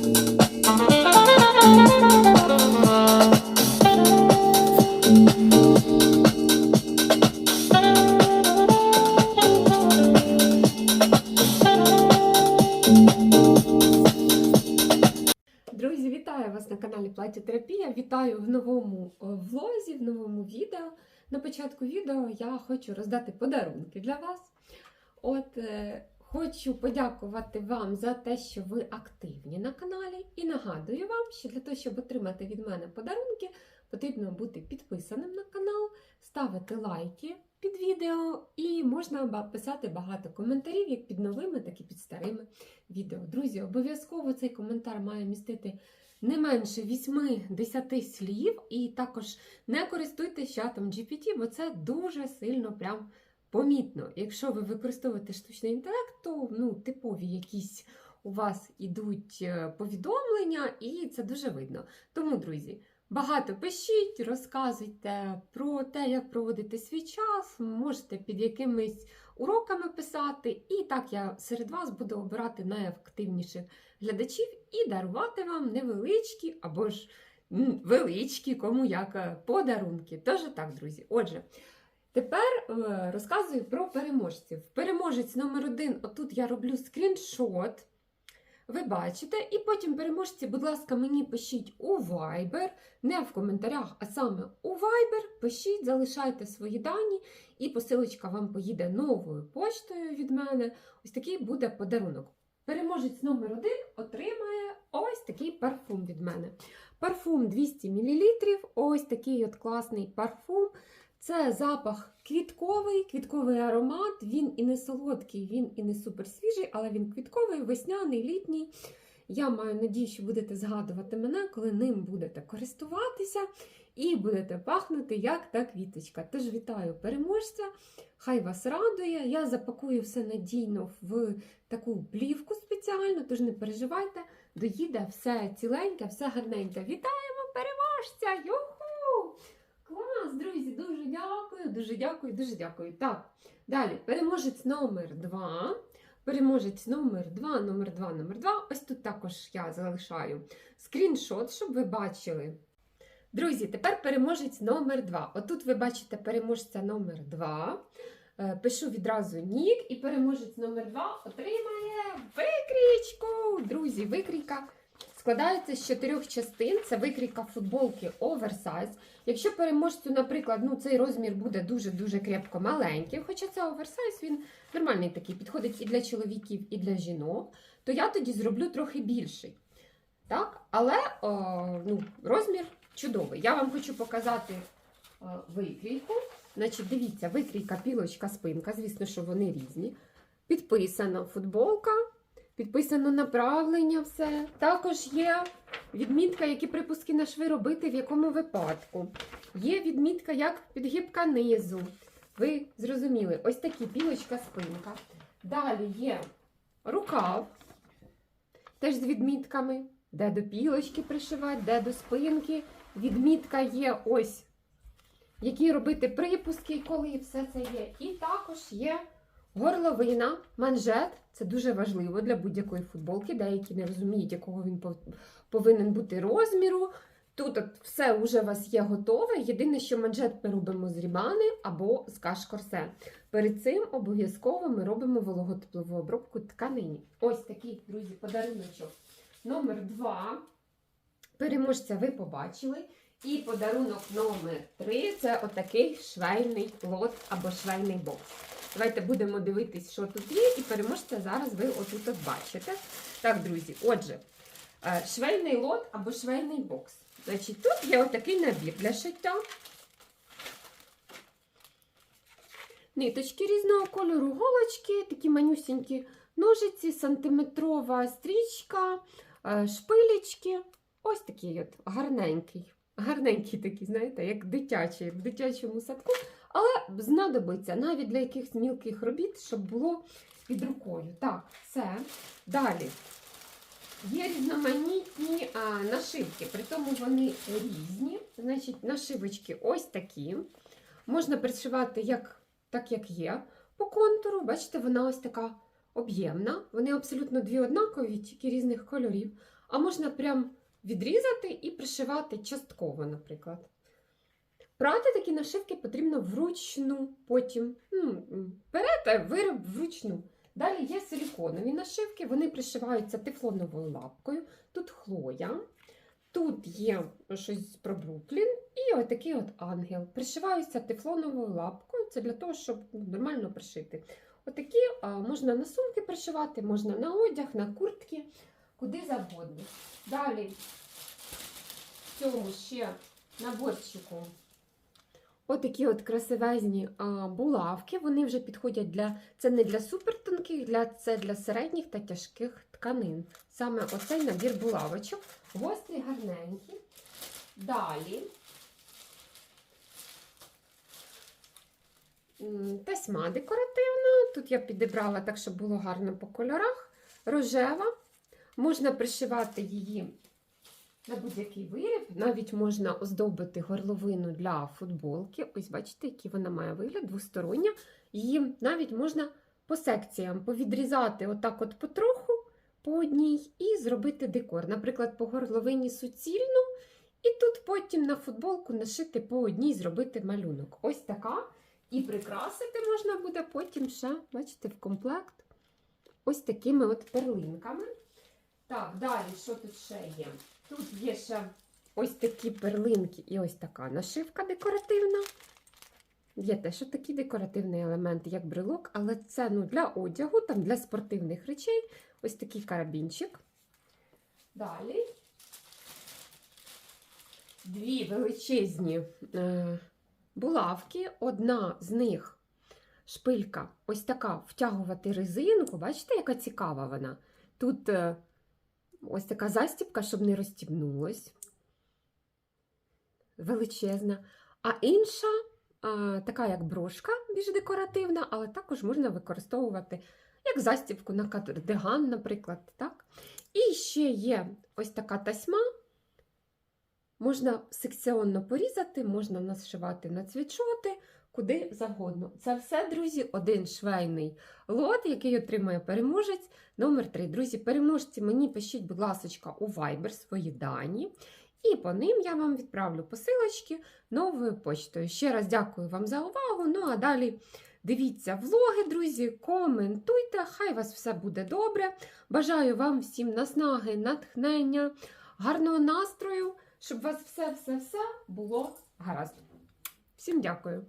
Друзі, вітаю вас на каналі Плаття-терапія. Вітаю в новому е, влозі, в новому відео. На початку відео я хочу роздати подарунки для вас. От е, хочу подякувати вам за те, що ви активні на каналі. І нагадую вам, що для того, щоб отримати від мене подарунки, потрібно бути підписаним на канал, ставити лайки під відео, і можна писати багато коментарів, як під новими, так і під старими відео. Друзі, обов'язково цей коментар має містити не менше 8-10 слів, і також не користуйтесь чатом GPT, бо це дуже сильно прям помітно. Якщо ви використовуєте штучний інтелект, то ну, типові якісь у вас ідуть е, повідомлення, і це дуже видно. Тому, друзі, багато пишіть, розказуйте про те, як проводити свій час, можете під якимись уроками писати, і так я серед вас буду обирати найактивніших глядачів і дарувати вам невеличкі або ж величкі, кому як е, подарунки. Тож так, друзі. Отже, тепер е, розказую про переможців. Переможець номер один, отут я роблю скріншот. Ви бачите, і потім переможці, будь ласка, мені пишіть у Viber, не в коментарях, а саме у Viber. Пишіть, залишайте свої дані, і посилочка вам поїде новою поштою від мене. Ось такий буде подарунок. Переможець номер один отримає ось такий парфум від мене. Парфум 200 мл. Ось такий от класний парфум. Це запах квітковий, квітковий аромат. Він і не солодкий, він і не супер свіжий, але він квітковий, весняний, літній. Я маю надію, що будете згадувати мене, коли ним будете користуватися і будете пахнути як та квіточка. Тож вітаю переможця! Хай вас радує. Я запакую все надійно в таку плівку спеціальну, тож не переживайте, доїде все ціленьке, все гарненьке. Вітаємо переможця! Юху! Клас, друзі, дуже дякую, дуже дякую, дуже дякую. Так, далі, переможець номер 2. Переможець номер 2, номер 2, номер 2. Ось тут також я залишаю скріншот, щоб ви бачили. Друзі, тепер переможець номер 2. Отут ви бачите переможця номер 2. Е, Пишу відразу нік, і переможець номер 2 отримає викрійку. Друзі, викрійка складається з чотирьох частин. Це викрійка футболки оверсайз. Якщо переможцю, наприклад, ну цей розмір буде дуже-дуже крепко маленький, хоча це оверсайз, він нормальний такий, підходить і для чоловіків, і для жінок, то я тоді зроблю трохи більший. Так? Але о, ну, розмір чудовий. Я вам хочу показати о, викрійку. Значить, дивіться, викрійка, пілочка, спинка, звісно, що вони різні. Підписана футболка, підписано направлення, все. Також є відмітка, які припуски на шви робити, в якому випадку. Є відмітка, як підгибка низу. Ви зрозуміли, ось такі пілочка, спинка. Далі є рукав, теж з відмітками, де до пілочки пришивати, де до спинки. Відмітка є ось, які робити припуски, коли все це є. І також є горловина, манжет. Це дуже важливо для будь-якої футболки. Деякі не розуміють, якого він повинен бути розміру. Тут от все вже у вас є готове. Єдине, що манжет ми робимо з рібани або з каш-корсе. Перед цим обов'язково ми робимо вологотеплову обробку тканини. Ось такий, друзі, подаруночок. Номер два. Переможця ви побачили. І подарунок номер три це отакий швейний лот або швейний бокс. Давайте будемо дивитись, що тут є, і переможця зараз ви отут от бачите. Так, друзі, отже, е, швейний лот або швейний бокс. Значить, тут є отакий набір для шиття. Ниточки різного кольору, голочки, такі манюсінькі ножиці, сантиметрова стрічка, е, шпилечки. Ось такий от гарненький. Гарненький такий, знаєте, як дитячий, в дитячому садку. Але знадобиться навіть для якихось мілких робіт, щоб було під рукою. Так, все. Далі. Є різноманітні а, нашивки, при тому вони різні. Значить, нашивочки ось такі. Можна пришивати як, так, як є, по контуру. Бачите, вона ось така об'ємна. Вони абсолютно дві однакові, тільки різних кольорів. а можна прям відрізати і пришивати частково, наприклад. Прати такі нашивки потрібно вручну, потім ну, берете вироб вручну. Далі є силіконові нашивки, вони пришиваються тефлоновою лапкою. Тут хлоя, тут є щось про Бруклін і отакий от ангел. Пришиваються тефлоновою лапкою. Це для того, щоб ну, нормально пришити. Отакі можна на сумки пришивати, можна на одяг, на куртки, куди завгодно. Далі в цьому ще наборчику отакі от красивезні булавки. Вони вже підходять для це не для супертонких, для це для середніх та тяжких тканин. Саме оцей набір булавочок. Гострі, гарненькі. Далі. М, Тасьма декоративна. Тут я підібрала так, щоб було гарно по кольорах. Рожева. Можна пришивати її на будь-який виріб. Навіть можна оздобити горловину для футболки. Ось бачите, який вона має вигляд, двостороння. Її навіть можна по секціям повідрізати отак от потроху по одній і зробити декор. Наприклад, по горловині суцільну, і тут потім на футболку нашити по одній, зробити малюнок. Ось така. І прикрасити можна буде потім ще, бачите, в комплект. Ось такими от перлинками. Так, далі, що тут ще є? Тут є ще ось такі перлинки і ось така нашивка декоративна. Є теж такий декоративний елемент, як брелок, але це ну, для одягу, там, для спортивних речей. Ось такий карабінчик. Далі дві величезні е, булавки. Одна з них шпилька, ось така втягувати резинку. Бачите, яка цікава вона? Тут е, ось така застібка, щоб не розстібнулось. Величезна. А інша а, така як брошка, більш декоративна, але також можна використовувати як застібку на кардиган, наприклад. Так? І ще є ось така тасьма. Можна секціонно порізати, можна нашивати на цвітшоти, куди завгодно. Це все, друзі, один швейний лот, який отримує переможець. Номер 3. Друзі, переможці, мені пишіть, будь ласка, у Viber свої дані. І по ним я вам відправлю посилочки новою почтою. Ще раз дякую вам за увагу. Ну а далі дивіться влоги, друзі, коментуйте, хай вас все буде добре. Бажаю вам всім наснаги, натхнення, гарного настрою, щоб у вас все-все-все було гаразд. Всім дякую!